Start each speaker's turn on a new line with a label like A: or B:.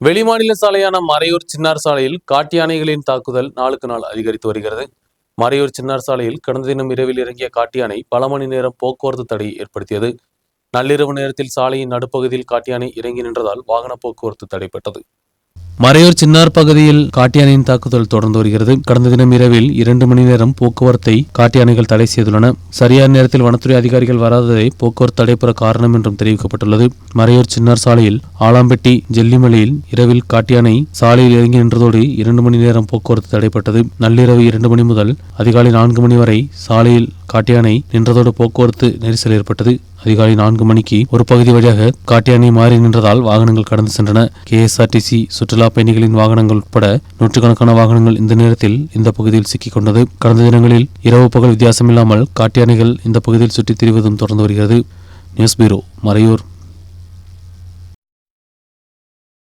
A: வெளிமாநில சாலையான மறையூர் சின்னார் சாலையில் காட்டு யானைகளின் தாக்குதல் நாளுக்கு நாள் அதிகரித்து வருகிறது. மறையூர் சின்னார் சாலையில் கடந்த தினம் இரவில் இறங்கிய காட்டு யானை பல மணி நேரம் போக்குவரத்து தடை ஏற்படுத்தியது. நள்ளிரவு நேரத்தில் சாலையின் நடுப்பகுதியில் காட்டு யானை இறங்கி நின்றதால் வாகன போக்குவரத்து தடைப்பட்டது. மறையூர் சின்னார் பகுதியில் காட்டியானையின் தாக்குதல் தொடர்ந்து வருகிறது. கடந்த தினம் இரவில் இரண்டு மணி நேரம் போக்குவரத்தை காட்டியானைகள் தடை செய்துள்ளன. சரியான நேரத்தில் வனத்துறை அதிகாரிகள் வராததை போக்குவரத்து தடைபெற காரணம் என்றும் தெரிவிக்கப்பட்டுள்ளது. மறையூர் சின்னார் சாலையில் ஆலாம்பட்டி ஜெல்லிமலையில் இரவில் காட்டியானை சாலையில் இறங்கி நின்றதோடு இரண்டு மணி நேரம் போக்குவரத்து தடைப்பட்டது. நள்ளிரவு இரண்டு மணி முதல் அதிகாலை நான்கு மணி வரை சாலையில் காட்டியானை நின்றதோடு போக்குவரத்து நெரிசல் ஏற்பட்டது. அதிகாலை நான்கு மணிக்கு ஒரு பகுதி வழியாக காட்டியானை மாறி நின்றதால் வாகனங்கள் கடந்து சென்றன. கேஎஸ்ஆர்டிசி சுற்றுலா பயணிகளின் வாகனங்கள் உட்பட நூற்றுக்கணக்கான வாகனங்கள் இந்த நேரத்தில் இந்த பகுதியில் சிக்கிக் கொண்டது கடந்த தினங்களில் இரவு பகல் வித்தியாசமில்லாமல் காட்டியானைகள் இந்த பகுதியில் சுற்றித் திரிவதும் தொடர்ந்து வருகிறது. News bureau Marayoor.